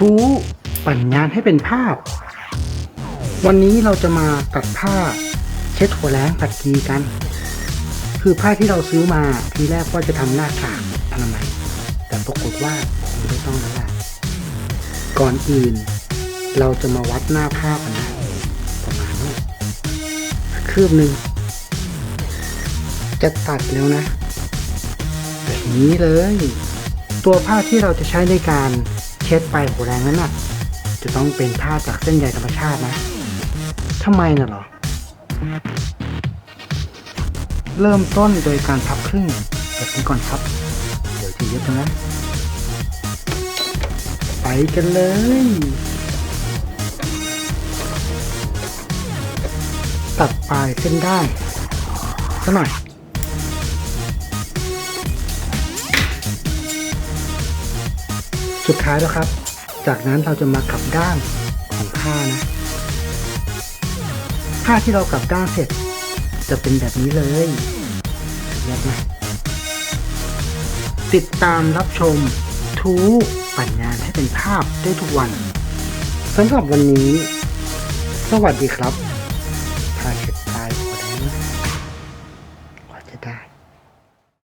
ทูปั่นงานให้เป็นภาพ วันนี้เราจะมาตัดผ้าเช็ดหัวแล้งตัดกีกัน คือผ้าที่เราซื้อมาทีแรกว่าจะทำหน้ากากอนามัยแต่ปรากฏว่าไม่ต้องแล้วล่ะก่อนอื่น เราจะมาวัดหน้าผ้ากันนะประมาณนี้คืบหนึ่งจะตัดแล้วนะ แบบนี้เลย ตัวผ้าที่เราจะใช้ในการ ช็ดปลายหัวแรงนั้นน่ะ จะต้องเป็นผ้าจากเส้นใยธรรมชาตินะทำไมน่ะหรอ เริ่มต้นโดยการพับครึ่งแบบนี้ก่อนครับ เดี๋ยวจะเย็บนะ ไปกันเลยตัดปลายเส้นได้สักหน่อย สุดท้ายแล้วครับ จากนั้นเราจะมากลับด้านของผ้านะผ้าที่เรากลับด้านเสร็จ จะเป็นแบบนี้เลยเห็นไหมติดตามรับชมทูปั่นงานให้เป็นภาพได้ทุกวันสำหรับวันนี้ สวัสดีครับ